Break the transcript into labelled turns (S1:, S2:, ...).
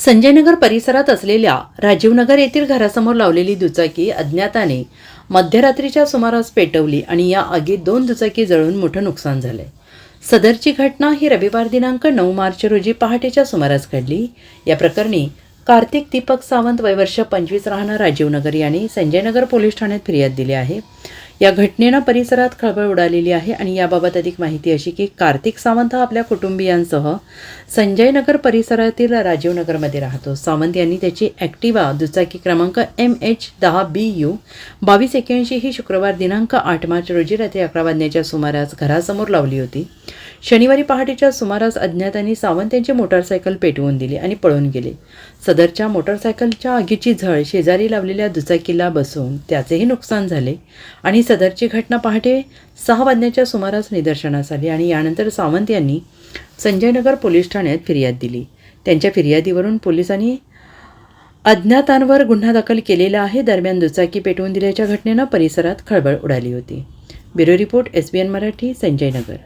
S1: संजयनगर परिसरात असलेल्या राजीवनगर येथील घरासमोर लावलेली दुचाकी अज्ञाताने मध्यरात्रीच्या सुमारास पेटवली आणि या आगीत दोन दुचाकी जळून मोठं नुकसान झालंय. सदरची घटना ही रविवार दिनांक नऊ मार्च रोजी पहाटेच्या सुमारास घडली. या प्रकरणी कार्तिक दीपक सावंत वयवर्ष पंचवीस राहणार राजीवनगर यांनी संजयनगर पोलीस ठाण्यात फिर्याद दिली आहे. या घटनेनं परिसरात खळबळ उडालेली आहे आणि याबाबत अधिक माहिती अशी की कार्तिक सावंत हा आपल्या कुटुंबियांसह संजय नगर परिसरातील राजीवनगरमध्ये राहतो. सावंत यांनी त्याची ॲक्टिवा दुचाकी क्रमांक एम एच दहा बी यू बावीस एक्याऐंशी ही शुक्रवार दिनांक आठ मार्च रोजी रात्री अकरा वाजण्याच्या सुमारास घरासमोर लावली होती. शनिवारी पहाटेच्या सुमारास अज्ञातांनी सावंत यांची मोटारसायकल पेटवून दिली आणि पळून गेले. सदरच्या मोटारसायकलच्या आगीची झळ शेजारी लावलेल्या दुचाकीला बसून त्याचेही नुकसान झाले आणि सदरची घटना पहाटे सहा वाजण्याच्या सुमारास निदर्शनास आली आणि यानंतर सावंत यांनी संजयनगर पोलीस ठाण्यात फिर्याद दिली. त्यांच्या फिर्यादीवरून पोलिसांनी अज्ञातांवर गुन्हा दाखल केलेला आहे. दरम्यान दुचाकी पेटवून दिल्याच्या घटनेनं परिसरात खळबळ उडाली होती. Bureau report S B N Marathi Sanjaynagar.